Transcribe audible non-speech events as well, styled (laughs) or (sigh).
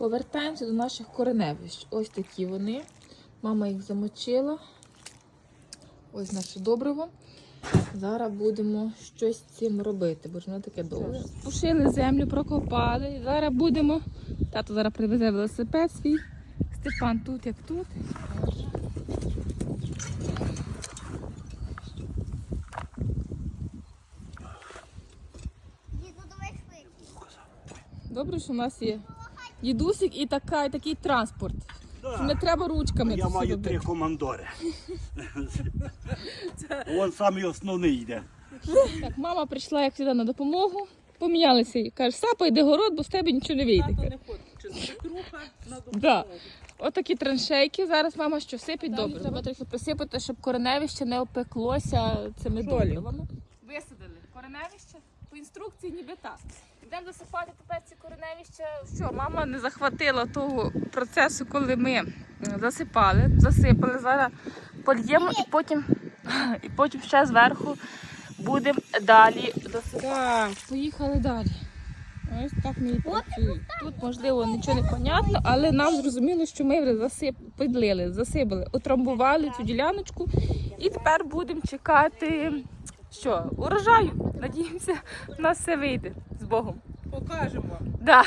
Повертаємося до наших кореневищ. Ось такі вони. Мама їх замочила. Ось наше добриво. Зараз будемо щось з цим робити, бо ж воно таке довге. Пушили землю, прокопали. Зараз будемо. Тато зараз привезе велосипед свій. Степан тут, як тут. Добре, що в нас є дідусик і така, і такий транспорт. Що Да. не треба ручками. Я це все маю робити. три командори. (laughs) Вон самий йде. Так, мама прийшла як завжди на допомогу. Помінялися і каже, сапа йди город, бо з тебе нічого не вийде. Тато не свекруха на допомогу. Да. Отакі траншейки. Зараз мама що сипить добре. Треба трохи присипати, щоб кореневище не опеклося цими Солі. Висадили кореневище по інструкції, ніби так. Йдемо засипати тепер ці кореневища. Що, мама не захватила того процесу, коли ми засипали, засипали. Зараз польємо і потім, (laughs) і потім ще зверху будемо далі досипати. Так, поїхали далі. Ось так ми і працюємо. Тут, можливо, нічого не понятно, але нам зрозуміло, що ми вже засип... підлили, засипали, отрамбували цю діляночку і тепер будемо чекати що, урожаю. Надіємося, в нас все вийде Богом. Покажемо. Да.